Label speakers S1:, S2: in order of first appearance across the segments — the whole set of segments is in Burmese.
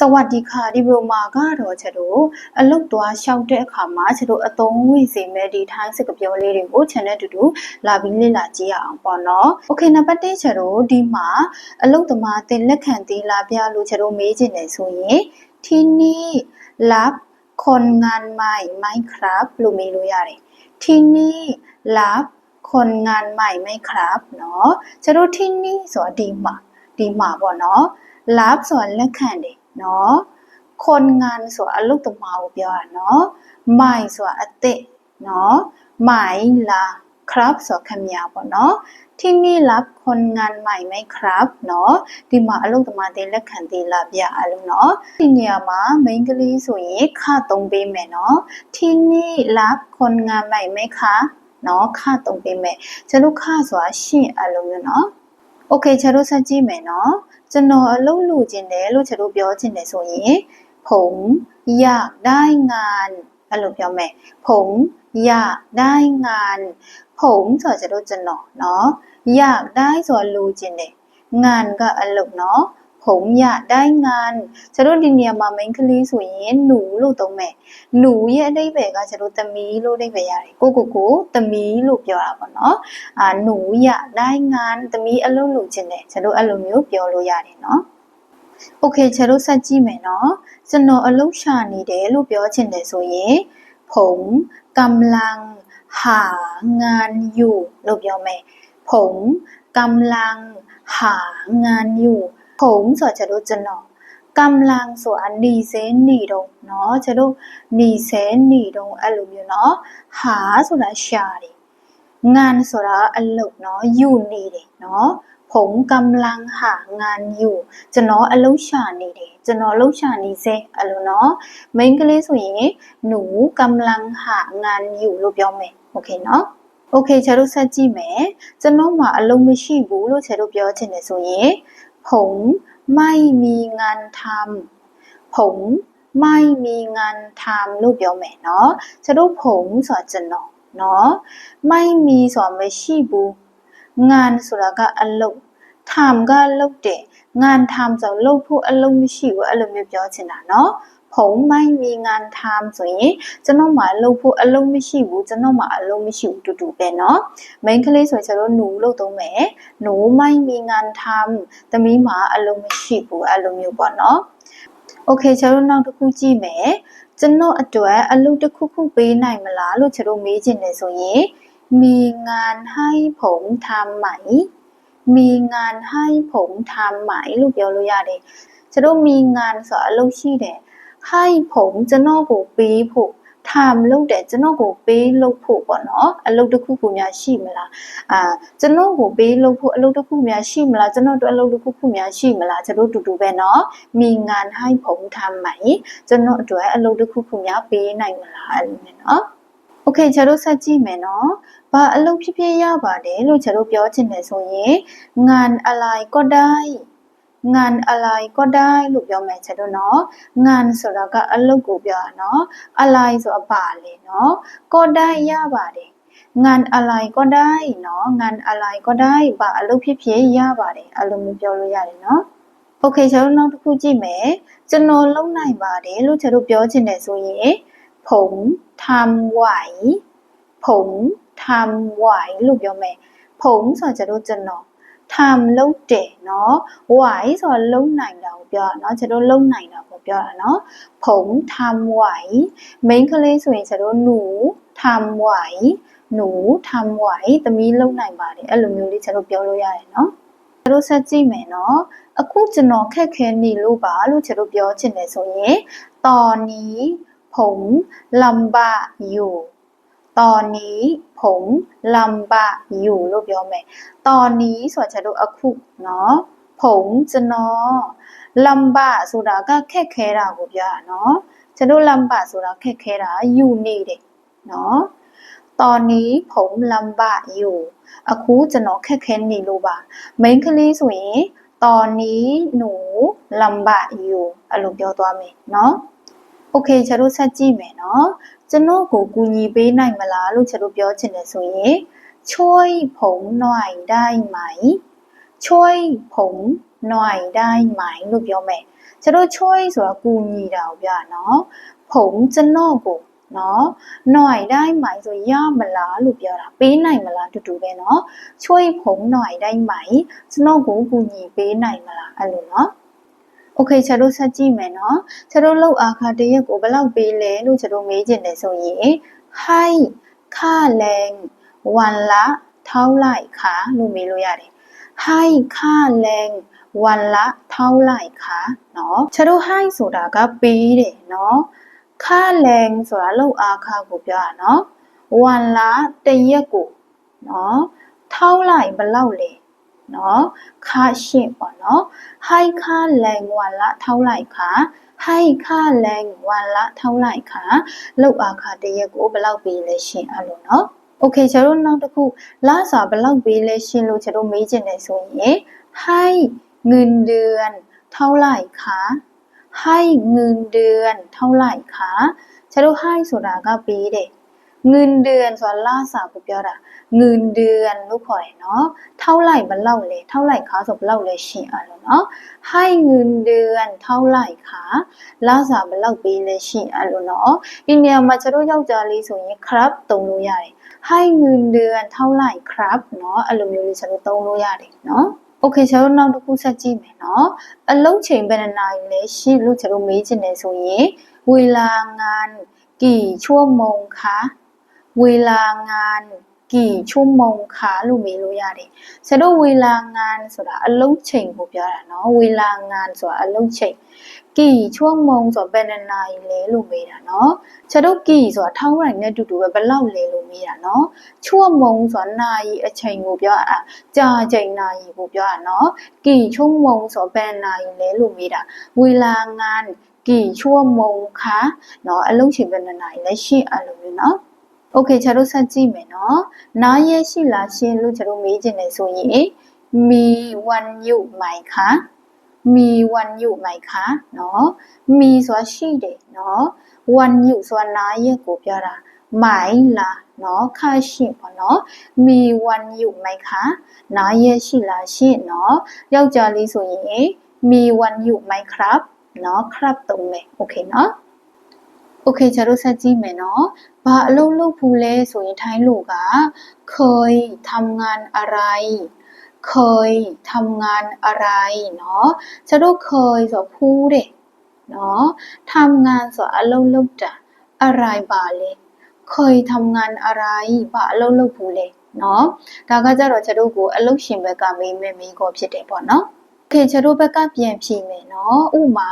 S1: စวัสดีค่ะဒီဗီဒီယိုမှာကတော့ချက်တို့အလုတ်သွားရှောက်တဲ့အခါမှာချက်တို့အသုံးဝင်စေမဲ့ဒီထိုင်းစကားပြောလေးတွေကို channel တူတူလာပြီးလေ့လာကြည့်ရအောင်ပေါ့နော်။ Okay နံပါတ်1ချက်တို့ဒီမှာအလုတ်သမားတင်လက်ခံသေးလားပြလို့ချက်တို့မေးချင်တယ်ဆိုရင်ทีนี้รับคนงานใหม่ไหมครับလို့မေးလို့ရတယ်။ทีนี้รับคนงานใหม่ไหมครับเนาะချက်တို့ทีนี้ဆိုတာဒီမှာဒီမှာပေါ့နော်။ lab ဆိုတာလက်ခံတယ် နော်คนงานဆိုတာအလုပ်သမားကိုပြောတာနော်မိုင်ဆိုတာအစ်စ်နော်မိုင်လာครับဆိုတာခင်ဗျာပေါ့နော်ที่นี่รับคนงานใหม่ไหมครับเนาะဒီမှာအလုပ်သမားတွေလက်ခံသေးလားဗျအဲ့လိုเนาะဒီနေရာမှာ main ကလေးဆိုရင်ခသုံးပေးမယ်เนาะที่นี่รับคนงานใหม่ไหมคะเนาะခသုံးပေးမယ်ကျွန်တော်ခဆိုတာရှင့်အဲ့လိုမျိုးเนาะ โอเคကျွန်တော်ဆက်ကြည့်မယ်เนาะကျွန်တော်အလုပ်လုပ်ခြင်းတယ်လို့ကျွန်တော်ပြောခြင်းတယ်ဆိုရင်ผมอยากได้งานအဲ့လိုပြောမယ်ผมอยากได้งานผมဆိုတော့ကျွန်တော်เนาะอยากได้ဆိုတာလိုချင်တယ်งานကအလုပ်เนาะ ผมอยากได้งานကျွန်တော်ဒီနေရာမှာ main ကလေးဆိုရင်หนูလို့သုံးမယ်หนูရဲ့အဓိပ္ပာယ်ကကျွန်တော်သမီးလို့အဓိပ္ပာယ်ရတယ်ကိုကိုကိုသမီးလို့ပြောတာပေါ့နော်အာหนูอยากได้งานသမီးအလုပ်လုပ်ချင်တယ်ကျွန်တော်အဲ့လိုမျိုးပြောလို့ရတယ်เนาะโอเคကျွန်တော်ဆက်ကြည့်မယ်เนาะကျွန်တော်အလုပ်ရှာနေတယ်လို့ပြောချင်တယ်ဆိုရင်ผมกำลังหางานอยู่လို့ပြောမယ်ผมกำลังหางานอยู่ ผมဆိုတော့ကျွန်တော်ကျွန်တော်กำลังဆိုတာနေစဲနေတော့เนาะကျွန်တော်နေစဲနေတော့အဲ့လိုမျိုးเนาะဟာဆိုတာရှာတယ်งานဆိုတာအလုပ်เนาะอยู่နေတယ်เนาะผมกำลังหางานอยู่ကျွန်တော်အလုပ်ရှာနေတယ်ကျွန်တော်အလုပ်ရှာနေစေအဲ့လိုเนาะ main ကလေးဆိုရင်หนูกำลังหางานอยู่လို့ပြောမယ်โอเคเนาะโอเคฉะတို့ဆက်ကြည့်မယ်ကျွန်တော်မှာအလုပ်မရှိဘူးလို့ฉะတို့ပြောချင်တယ်ဆိုရင် ผงไม่มีงานทำผงไม่มีงานทำรูปเดียวแม่เนาะจะรูปผงสอนจะหนอเนาะไม่มีสอนไม่ชีบูงานสุรกะอันลุทำก็ลุกเดงานทำจะลุกผู้อันลุไม่ชีว่าอารมณ์เดียวเช่นน่ะเนาะ ผมไม่มีงานทำဆိုရင်ကျွန်တော်မှလုပ်ဖို့အလုပ်မရှိဘူးကျွန်တော်မှအလုပ်မရှိဘူးတူတူပဲเนาะ main ကလေးဆိုရင်ကျွန်တော်หนูလို့သုံးမယ်หนูไม่มีงานทำသမီးမှအလုပ်မရှိဘူးအဲ့လိုမျိုးပေါ့เนาะ okay ကျွန်တော်နောက်တစ်ခုကြည့်မယ်ကျွန်တော်အတွက်အလုပ်တစ်ခုခုပေးနိုင်မလားလို့ကျွန်တော်မေးချင်တယ်ဆိုရင်มีงานให้ผมทำไหมมีงานให้ผมทำไหมလို့ပြောလို့ရတယ်ကျွန်တော်มีงานဆိုအလုပ်ရှိတယ် ให้ผมကျွန်တော်ကိုပေးဖို့ทำလုပ်တယ်ကျွန်တော်ကိုပေးလုပ်ဖို့ပေါ့နော်အလုပ်တစ်ခုခုများရှိမလားအာကျွန်တော်ကိုပေးလုပ်ဖို့အလုပ်တစ်ခုများရှိမလားကျွန်တော်တို့အလုပ်တစ်ခုခုများရှိမလားကျွန်တော်တူတူပဲเนาะมีงานให้ผมทำไหมကျွန်တော်အတွက်အလုပ်တစ်ခုခုများပေးနိုင်မလားအဲ့လိုမျိုးเนาะโอเคကျွန်တော်ဆက်ကြည့်မယ်เนาะဘာအလုပ်ဖြစ်ဖြစ်ရပါတယ်လို့ကျွန်တော်ပြောချင်တယ်ဆိုရင်งานอะไรก็ได้ งานอะไรก็ได้လို့ပြောမယ်ချက်တော့เนาะงานဆိုတာကအလုပ်ကိုပြောတာเนาะอะไรဆိုတာပါလေเนาะก็ได้ရပါတယ်งานอะไรก็ได้เนาะงานอะไรก็ได้ဘာအလုပ်ဖြစ်ဖြစ်ရပါတယ်အဲ့လိုမျိုးပြောလို့ရတယ်เนาะโอเคကျွန်တော်နောက်တစ်ခုကြည့်မယ်ကျွန်တော်လုံနိုင်ပါတယ်လို့ကျွန်တော်ပြောချင်တယ်ဆိုရင်ผมทำไหวผมทำไหวလို့ပြောမယ်ผมဆိုတော့ကျွန်တော် ทำလုပ်တယ်เนาะ why ဆိုတော့လုံနိုင်တာကိုပြောတာเนาะကျွန်တော်လုံနိုင်တာကိုပြောတာเนาะผมทำไหว main ကလေးဆိုရင်ကျွန်တော်หนูทำไหวหนูทำไหวသမီးလုံနိုင်ပါတယ်အဲ့လိုမျိုးလေးကျွန်တော်ပြောလို့ရတယ်เนาะကျွန်တော်ဆက်ကြည့်မယ်เนาะအခုကျွန်တော်ခက်ခဲနေလို့ပါလို့ကျွန်တော်ပြောချင်တယ်ဆိုရင်ตอนนี้ผมลำบากอยู่ ตอนนี้ผมลำบากอยู่လို့ပြောမယ်ตอนนี้ဆိုတာကျတော့အခုเนาะผมကျွန်တော်လမ်ဘဆိုတာကခက်ခဲတာကိုပြောတာเนาะကျွန်တော်လမ်ဘဆိုတာခက်ခဲတာယူနေတယ်เนาะตอนนี้ผมลำบากอยู่အခုကျွန်တော်ခက်ခဲနေလို့ပါ main ကလေးဆိုရင်ตอนนี้หนูลำบากอยู่အဲ့လိုပြောသွားမယ်เนาะโอเคကျွန်တော်ဆက်ကြည့်မယ်เนาะ ကျွန်တော်ကိုကူညီပေးနိုင်မလားလို့ကျွန်တော်ပြောချင်တယ်ဆိုရင်ช่วยผมหน่อยได้ไหมช่วยผม หน่อยได้ไหมလို့ပြောမယ်ကျတို့ choice ဆိုတာကူညီတာကိုပြောတာနော်ผมကျွန်တော်ကိုနော်หน่อยได้ไหมဆိုရမလားလို့ပြောတာပေးနိုင်မလားတူတူပဲနော်ช่วยผมหน่อยได้ไหมကျွန်တော်ကိုကူညီပေးနိုင်မလားအဲ့လိုနော် โอเคကျတို့ဆက်ကြည့်မယ်နော်ကျတို့လောက်အခါတရက်ကိုဘယ်လောက်ပေးလဲလို့ကျတို့မေးချင်တယ်ဆိုရင်ให้ค่าแรงวันละเท่าไหร่คะလို့မေးလို့ရတယ်ให้ค่าแรงวันละเท่าไหร่คะเนาะကျတို့ให้ဆိုတာကပေးတယ်เนาะค่าแรงဆိုတာလောက်အားခကိုပြောတာเนาะวันละတရက်ကိုเนาะเท่าไหร่ဘယ်လောက်လဲ เนาะค่าရှင်းပေါ့เนาะให้ค่าแรงวันละเท่าไหร่คะให้ค่าแรงวันละเท่าไหร่คะလောက်အားခတရက်ကိုဘယ်လောက်ပေးလဲရှင်းအဲ့လိုเนาะโอเคကျတို့နောက်တစ်ခုလစာဘယ်လောက်ပေးလဲရှင်းလို့ကျတို့မေးချင်တယ်ဆိုရင်ให้เงินเดือนเท่าไหร่คะให้เงินเดือนเท่าไหร่คะကျတို့ให้ဆိုတာကပေးတယ် เงินเดือนဆိုတာလစာကိုပြောတာเงินเดือนလို့ခေါ်တယ်เนาะเท่าไหร่ဘယ်လောက်လဲเท่าไหร่คะဆိုဘယ်လောက်လဲရှင်းအဲ့လိုเนาะให้เงินเดือนเท่าไหร่คะလစာဘယ်လောက်ပေးလဲရှင်းအဲ့လိုเนาะဒီနေရာမှာကျတို့ယောက်ျားလေးဆိုရင် crab တုံလို့ရတယ်ให้เงินเดือนเท่าไหร่ครับเนาะအဲ့လိုမျိုးလေးကျတို့သုံးလို့ရတယ်เนาะโอเคကျတို့နောက်တစ်ခုဆက်ကြည့်မယ်เนาะအလုံးချိန်ဘယ်နှနာရီလဲရှင်းလို့ကျတို့မေးချင်တယ်ဆိုရင်เวลางานกี่ชั่วโมงคะ เวลางานกี่ชั่วโมงคะလို့မေးလို့ရတယ်။ဆိုတော့เวลางานဆိုတာအလုံးချိန်ကိုပြောတာเนาะเวลางานဆိုတာအလုံးချိန်กี่ชั่วโมงဆိုတာဘယ်နှနာရီလဲလို့မေးတာเนาะကျတော့กี่ဆိုတာထောင်းရိုင်နဲ့တူတူပဲဘယ်လောက်လဲလို့မေးတာเนาะชั่วโมงဆိုတာနာရီအချိန်ကိုပြောတာကြာချိန်နာရီကိုပြောတာเนาะกี่ชั่วโมงဆိုတာဘယ်နာရီလဲလို့မေးတာเวลางานกี่ชั่วโมงคะเนาะအလုံးချိန်ဘယ်နှနာရီလဲရှင်းအဲ့လိုမျိုးเนาะ โอเคကျတို့ဆက်ကြည့်မယ်เนาะနားရရှိလားရှင်းလို့ကျတို့မေးချင်တယ်ဆိုရင်มีวันหยุดไหมคะมีวันหยุดไหมคะเนาะมีဆိုတာရှိတယ်เนาะวันหยุดဆိုတာနားရက်ကိုပြောတာไหมล่ะเนาะခရှိပေါ့เนาะมีวันหยุดไหมคะနားရက်ရှိလားရှင်းเนาะယောက်ျားလေးဆိုရင်มีวันหยุดไหมครับเนาะครับသုံးမယ်โอเคเนาะ โอเคကျတို့ဆက်ကြည့်မယ်เนาะဘာအလုပ်လုပ်ဘူးလဲဆိုရင်ထိုင်းလူကเคยทำงานอะไร เคยทำงานอะไรเนาะကျတို့เคยဆိုဖူးတယ်เนาะทำงานဆိုအလုပ်လုပ်တာอะไรပါလဲเคยทำงานอะไรဘာအလုပ်လုပ်ဘူးလဲเนาะဒါကကြတော့ကျတို့ကိုအလုပ်ရှင်ဘက်ကမေးမယ်မေးခေါ်ဖြစ်တယ်ပေါ့เนาะ ခေချတို့ဘက်ကပြန်ဖြေမယ်နော်ဥမာ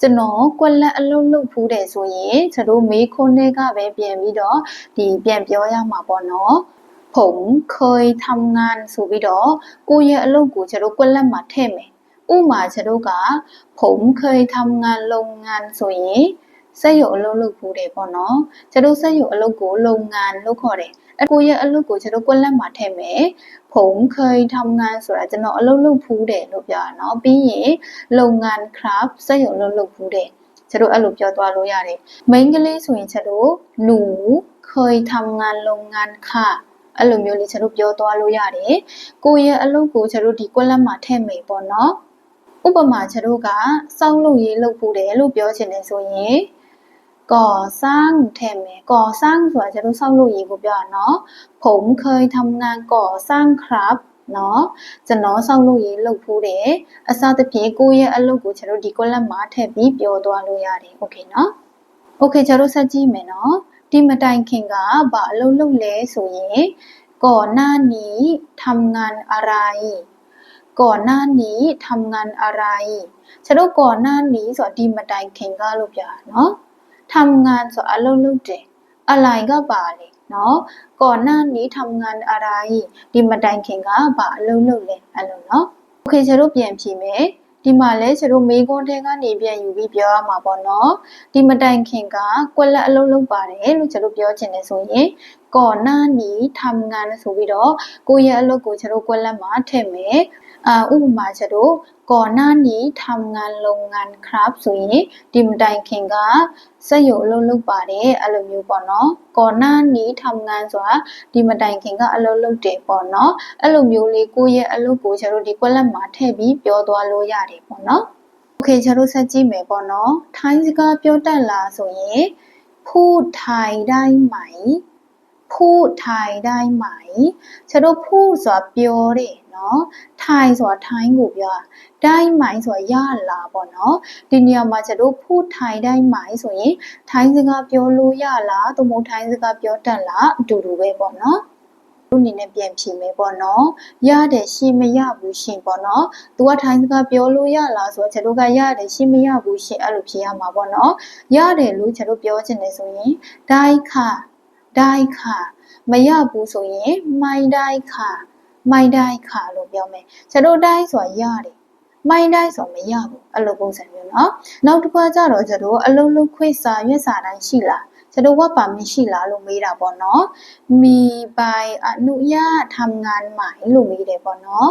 S1: ကျွန်တော်ကွက်လက်အလုံးလုံးဖူးတယ်ဆိုရင်ကျတို့မေးခွန်းတွေကပဲပြန်ပြီးတော့ဒီပြန်ပြောရမှာပေါ့နော်ผมเคยทำงานဆိုပြီးတော့ကိုယ့်ရဲ့အလုပ်ကိုကျတို့ကွက်လက်မှာထည့်မယ်ဥမာကျတို့ကผมเคยทำงานโรงงานဆိုရင် စက်ရုံအလုပ်လုပ်ဖူးတယ်ပေါ့နော်ကျတို့စက်ရုံအလုပ်ကိုโรงงานလို့ခေါ်တယ်အကိုရဲ့အလုပ်ကိုကျွန်တော်ကွက်လက်မှာထည့်မယ်ผมเคยทำงานဆိုတာကျွန်တော်အလုပ်လုပ်ဖူးတယ်လို့ပြောတာเนาะပြီးရင်လုပ်ငန်းครับစက်ရုံလုပ်လုပ်ဖူးတယ်ကျတို့အဲ့လိုပြောသွားလို့ရတယ်မိန်းကလေးဆိုရင်ကျတို့หนูเคยทำงานโรงงานค่ะအဲ့လိုမျိုးလေးကျတို့ပြောသွားလို့ရတယ်ကိုရဲ့အလုပ်ကိုကျတို့ဒီကွက်လက်မှာထည့်မယ်ပေါ့နော်ဥပမာကျတို့ကစောင်းလို့ရေးလုပ်ဖူးတယ်လို့ပြောချင်တယ်ဆိုရင် ก่อสร้างแทนไหมก่อสร้างဆိုတာကျတို့ဆောက်လုပ်ရေးကိုပြောတာเนาะผมเคยทำงานก่อสร้างครับเนาะကျွန်တော်ဆောက်လုပ်ရေးလုပ်ဖူးတယ်အစသဖြင့်ကိုယ့်ရဲ့အလုပ်ကိုကျွန်တော်ဒီ column မှာထည့်ပြီးပြောသွားလို့ရတယ်โอเคเนาะโอเคကျွန်တော်ဆက်ကြည့်မယ်เนาะဒီမတိုင်ခင်ကဘာအလုပ်လုပ်လဲဆိုရင်ก่อนหน้านี้ทำงานอะไรก่อนหน้านี้ทำงานอะไรကျွန်တော်ก่อนหน้านี้ဆိုတော့ဒီမတိုင်ခင်ကလို့ပြောတာเนาะ ทำงานဆိုအလုပ်လုပ်တယ်อะไรကပါလေเนาะก่อนหน้านี้ทำงานอะไรဒီမတိုင်ခင်ကဘာအလုပ်လုပ်လဲအဲ့လိုเนาะโอเคကျတို့ပြန်ဖြေမယ်ဒီမှာလဲကျတို့မေးခွန်းထဲကနေပြန်ယူပြီးပြောရမှာပေါ့နော်ဒီမတိုင်ခင်ကကွက်လက်အလုပ်လုပ်ပါတယ်လို့ကျတို့ပြောချင်တယ်ဆိုရင်ก่อนหน้านี้ทำงานဆိုပြီးတော့ကိုယ့်ရဲ့အလုပ်ကိုကျတို့ကွက်လက်မှာထည့်မယ်အာ ဥပမာကျတို့ ก่อนหน้านี้ทำงานโรงงานครับဆိုရင်ဒီမတိုင်ခင်ကစက်ရုံအလုပ်လုပ်ပါတယ်အဲ့လိုမျိုးပေါ့နော်ก่อนหน้านี้ทำงานဆိုတာဒီမတိုင်ခင်ကအလုပ်လုပ်တယ်ပေါ့နော်အဲ့လိုမျိုးလေးကိုယ့်ရဲ့အလုပ်ကိုကျွန်တော်တို့ဒီကွက်လက်မှာထည့်ပြီးပြောသွားလို့ရတယ်ပေါ့နော်โอเคကျွန်တော်ဆက်ကြည့်မယ်ပေါ့နော်ထိုင်းစကားပြောတတ်လားဆိုရင် พูดไทยได้ไหมพูดไทยได้ไหมကျွန်တော်พูดဆိုတာပြောတယ်နော်ထိုင်ဆိုတာထိုင်းကိုပြောတာတိုင်းမိုင်းဆိုတာရလာပေါ့နော်ဒီနေရာမှာကျွန်တော်ဖူးထိုင်တိုင်းမိုင်းဆိုရင်ထိုင်းစကားပြောလို့ရလားသို့မဟုတ်ထိုင်းစကားပြောတတ်လားအတူတူပဲပေါ့နော်သူအနေနဲ့ပြန်ဖြေမယ်ပေါ့နော်ရတယ်ရှင်မရဘူးရှင်ပေါ့နော်သူကထိုင်းစကားပြောလို့ရလားဆိုတော့ကျွန်တော်ကရတယ်ရှင်မရဘူးရှင်အဲ့လိုဖြေရမှာပေါ့နော်ရတယ်လို့ကျွန်တော်ပြောချင်တယ်ဆိုရင်ဒိုင်ခ ဒိုင်ခမရဘူးဆိုရင်မိုင်ဒိုင်ခမိုင်ဒိုင်ခလို့ပြောမယ်ကျွန်တော်ဒိုင်ဆိုတာရတယ်မိုင်းတိုင်းဆိုမရဘူးအဲ့လိုပုံစံမျိုးเนาะနောက်တစ်ခါကျတော့ကျတော့အလုံးလုံးခွေစာရွက်စာတိုင်းရှိလားကျတော့ဝတ်ပါမရှိလားလို့မေးတာပေါ့เนาะมีใบอนุญาตทำงานใหม่လို့မေးတယ်ပေါ့เนาะ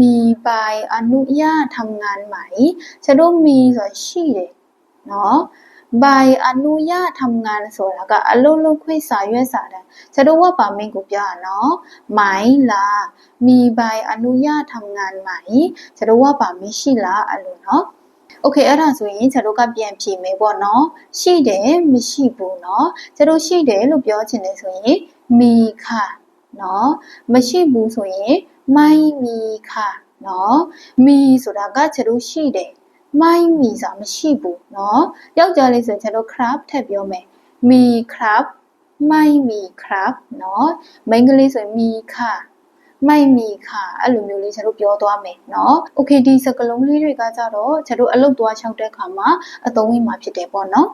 S1: มีใบอนุญาตทำงานใหม่ကျတော့มีဆိုရှိတယ်เนาะ ใบอนุญาตทำงานဆိုတာကအလုံးလုံးခွေစာရွက်စာတိုင်းကျတော့ဝတ်ပါမင်းကိုပြောရနော်မိုင်းလားมีใบอนุญาตทำงานไหมကျတော့ဝတ်ပါမင်းရှိလားအဲ့လိုနော်โอเคအဲ့ဒါဆိုရင်ကျတို့ကပြန်ဖြေမယ်ပေါ့နော်ရှိတယ်မရှိဘူးเนาะကျတို့ရှိတယ်လို့ပြောချင်တယ်ဆိုရင်มีค่ะเนาะမရှိဘူးဆိုရင်ไม่มีค่ะเนาะมีဆိုတာကကျတို့ရှိတယ် မိုင်းမီဆိုတာမရှိဘူးเนาะယောက်ျားလေးဆိုရင်ကျွန်တော် crab ထည့်ပြောမယ်มี crab ไม่มีครับเนาะမိန်းကလေးဆိုရင်มีค่ะไม่มีค่ะအဲ့လိုမျိုးလေးကျွန်တော်ပြောသွားမယ်เนาะโอเคဒီစကလုံးလေးတွေကကြတော့ကျွန်တော်အလုပ်သွားလျှောက်တဲ့အခါမှာအသုံးဝင်မှာဖြစ်တယ်ပေါ့เนาะ